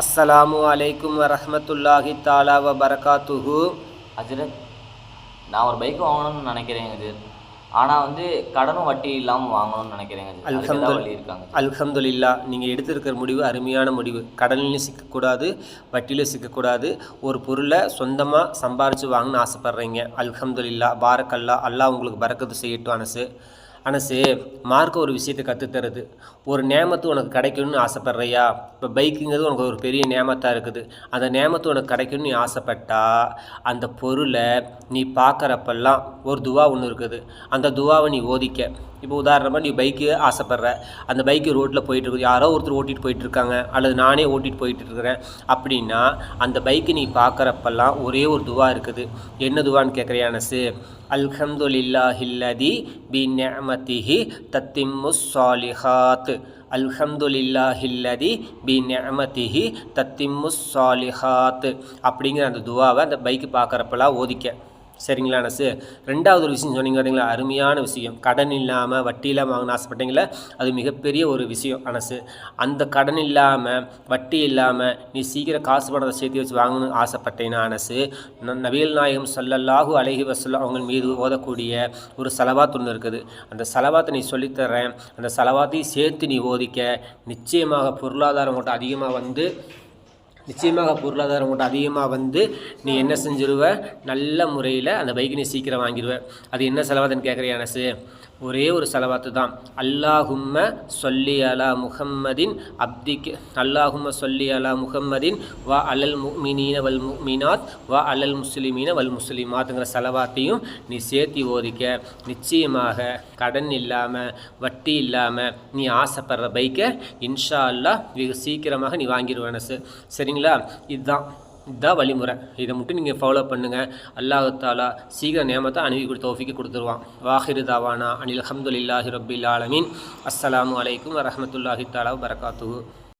அஸ்ஸலாமு அலைக்கும் வரஹ்மத்துல்லாஹி தாலா வ பரகாத்துஹு அஜரத் நான் ஒரு பைக் வாங்கணும்னு நினைக்கிறேங்க இது ஆனால் வந்து கடனும் வட்டி இல்லாமல் வாங்கணும்னு நினைக்கிறேங்க அல்ஹம்துல் இருக்காங்க அல்ஹம்துலில்லா நீங்கள் எடுத்திருக்கிற முடிவு அருமையான முடிவு. கடனிலையும் சிக்கக்கூடாது வட்டியிலும் சிக்கக்கூடாது. ஒரு பொருளை சொந்தமாக சம்பாரித்து வாங்கணும்னு ஆசைப்பட்றீங்க. அல்ஹம்துலில்லா பாரக்கல்லா அல்லாஹ் உங்களுக்கு பறக்கத்து செய்யட்டும் அனசு. அனசு மார்க்க ஒரு விஷயத்தை கற்றுத்தருது ஒரு நேமத்து உனக்கு கிடைக்கணும்னு ஆசைப்பட்றியா? இப்போ பைக்குங்கிறது உனக்கு ஒரு பெரிய நேமத்தாக இருக்குது. அந்த நேமத்து உனக்கு கிடைக்கணும்னு நீ ஆசைப்பட்டா அந்த பொருளை நீ பார்க்குறப்பெல்லாம் ஒரு துவா ஒன்று இருக்குது. அந்த துவாவை நீ ஓதிக்க. இப்போ உதாரணமாக நீ பைக்கு ஆசைப்பட்ற. அந்த பைக்கு ரோட்டில் போயிட்டுருக்கு யாரோ ஒருத்தர் ஓட்டிகிட்டு போயிட்டுருக்காங்க அல்லது நானே ஓட்டிகிட்டு போயிட்டு இருக்கிறேன் அப்படின்னா அந்த பைக்கு நீ பார்க்குறப்பெல்லாம் ஒரே ஒரு துவா இருக்குது. என்ன துவான்னு கேட்குறியானசு அல்ஹம்துலில்லாஹில்லதி பி நிஅமதிஹி தத்திம்மு சாலிஹாத் அல்ஹம்துலில்லாஹில்லதி பி நிஅமதிஹி தத்திம்மு சாலிஹாத் அப்படிங்கிற அந்த துவாவை அந்த பைக்கு பார்க்குறப்பெல்லாம் ஓதிக்க. சரிங்களா அனசு? ரெண்டாவது ஒரு விஷயம் சொன்னீங்க பார்த்தீங்களா அருமையான விஷயம். கடன் இல்லாமல் வட்டி இல்லாமல் வாங்கணும் ஆசைப்பட்டீங்களா அது மிகப்பெரிய ஒரு விஷயம் அனசு. அந்த கடன் இல்லாமல் வட்டி இல்லாமல் நீ சீக்கிரம் காசு பணத்தை சேர்த்து வச்சு வாங்கணும்னு ஆசைப்பட்டேன்னா அனசு ந- நாயகம் ஸல்லல்லாஹு அழகி வசல்ல அவங்க மீது ஓதக்கூடிய ஒரு செலவாத்து ஒன்று இருக்குது. அந்த செலவாத்தை நீ சொல்லித்தரேன். அந்த செலவாத்தையும் சேர்த்து நீ ஓதிக்க. நிச்சயமாக பொருளாதாரம் மட்டும் அதிகமாக வந்து நிச்சயமாக பொருளாதாரம் மட்டும் அதிகமாக வந்து நீ என்ன செஞ்சிருவ? நல்ல முறையில் அந்த பைக்கு நீ சீக்கிரம் வாங்கிடுவ அது என்ன செலவாதுன்னு கேட்குறியா அனசு? ஒரே ஒரு செலவாத்து தான். அல்லாஹும்ம சொல்லி அலா முஹம்மதின் அப்திக்கு அல்லாஹும்ம சொல்லி அலா முஹம்மதின் வா அலல் முமினீன வல் முமினாத் வா அலல் முஸ்லிமீன வல் முஸ்லிமாத்துங்கிற செலவாத்தையும் நீ சேர்த்தி ஓதிக்க. நிச்சயமாக கடன் இல்லாமல் வட்டி இல்லாமல் நீ ஆசைப்படுற பைக்கை இன்ஷா அல்லாஹ் வெகு சீக்கிரமாக நீ வாங்கிடுவேனசு சரிங்களா இதுதான். இதுதான் வழிமுறை. இதை மட்டும் நீங்கள் ஃபாலோ பண்ணுங்கள் அல்லாஹாலா சீக்கிரம் நியமத்தை அணுகி கொடுத்த தௌஃபிக்கு கொடுத்துருவான். வாஹிரு தாவானா அனில் அஹமதுல்லாஹி ரபில் ஆலமின். அஸ்லாம் அலைக்கும் வரமத்துல்லாஹி தாலா வரகாத்து